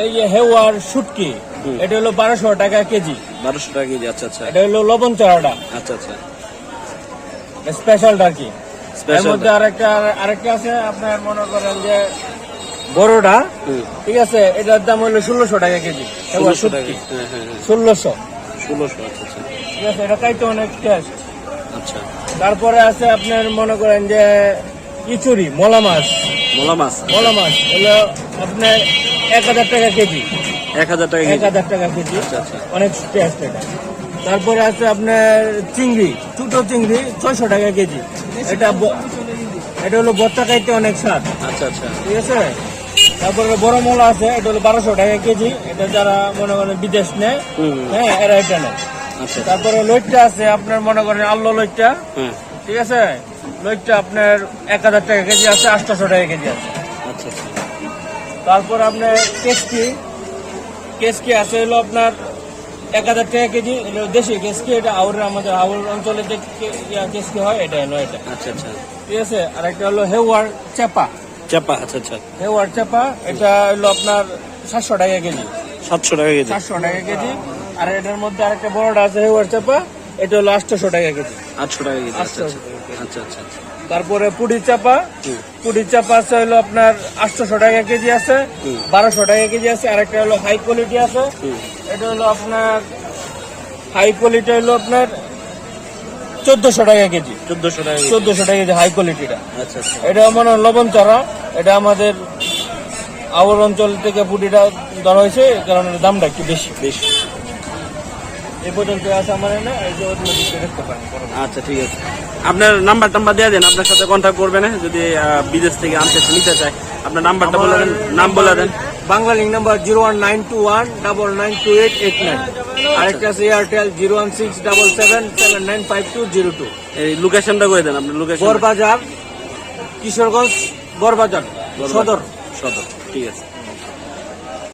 এই যে হেওয়ার শুটকি এটা হলো বারোশো টাকা কেজি। বারোশো টাকা কেজি আচ্ছা আচ্ছা। এটা হলো লবণ চড়াটা আচ্ছা আচ্ছা। স্পেশালটা আর কি। এর মধ্যে আরেকটা আরেকটা আছে আপনার মনে করেন যে বড়টা ঠিক আছে এটার দাম হলো ষোলোশো টাকা কেজি। ষোলোশো টাকা হ্যাঁ হ্যাঁ হ্যাঁ। ষোলোশো। ষোলোশো আচ্ছা আচ্ছা। ঠিক আছে এটা খাইতে অনেক টেস্ট আচ্ছা। তারপরে আছে আপনার মনে করেন যে ইচুরি মলা মাছ। মোলা মাছ? মলা মাছ হলো আপনার এক হাজার টাকা কেজি। এক হাজার টাকা এক হাজার টাকা কেজি। আচ্ছা আচ্ছা। অনেক টেস্ট এটা। তারপরে আছে আপনার চিংড়ি ছোট চিংড়ি ছয়শো টাকা কেজি। এটা এটা হলো বচ্চা খাইতে অনেক স্বাদ। আচ্ছা আচ্ছা। ঠিক আছে? তারপরে বড় মলা আছে এটা হলো বারোশো টাকা কেজি। এটা যারা মনে করেন বিদেশ নেয় হ্যাঁ এরা এটা নেয়। আচ্ছা। তারপরে লইটটা আছে আপনার মনে করেন আল্লো লইটটা। হ্যাঁ। ঠিক আছে? লইটটা আপনার এক হাজার টাকা কেজি আছে আটশোশো টাকা কেজি আছে। আচ্ছা আচ্ছা। তারপর আপনার কেসকি। কেসকি আছে হলো আপনার এক হাজার টাকা কেজি দেশি কেসকি এটা আউর আমাদের আউর অঞ্চলে যে কে- কেসকি হয় এটা হলো এটা। আচ্ছা আচ্ছা। ঠিক আছে? আর একটা হলো হেওয়ার চাপা চাপা আচ্ছা আচ্ছা। হেওয়ার চাপা এটা হলো আপনার সাতশো টাকা কেজি। সাতশো টাকা কেজি। সাতশো টাকা কেজি। আর এটার মধ্যে আরেকটা বড়টা আছে হেওয়ার চাপা এটা হলো আটশোশো টাকা কেজি। আটশো টাকা কেজি আচ্ছা আচ্ছা আচ্ছা আচ্ছা আচ্ছা। তারপরে পুডি চাপা। পুডি চাপা আছে হলো আপনার আটশোশো টাকা কেজি আছে বারোশো টাকা কেজি আছে আরেকটা হলো হাই কোয়ালিটি আছে। এটা হলো আপনার হাই কোয়ালিটি হলো আপনার চোদ্দশো টাকা কেজি। চোদ্দশো টাকা চোদ্দশো টাকা কেজি হাই কোয়ালিটিটা আচ্ছা এটা মানে লবণ চড়া। এটা আমাদের আওয়ার অঞ্চল থেকে পুটিটা ধরা হয়েছে কারণ দামটা একটু বেশি। বেশ। এই পর্যন্ত আছে আমার না এই যে দেখতে পারেন আচ্ছা ঠিক আছে। আপনার নাম্বার টাম্বার দিয়ে দেন আপনার সাথে কন্ট্যাক্ট করবে না যদি বিদেশ থেকে আনতে নিতে চায় আপনার নাম্বারটা বলে দেন নাম বলে দেন। Banglalink number zero one nine two one double nine two eight eight nine আরেকটা আছে Airtel zero one six double seven seven nine five two zero two এই লোকেশনটা করে দেন আপনার লোকেশন বরবাজার কিশোরগঞ্জ বরবাজার সদর। সদর ঠিক আছে।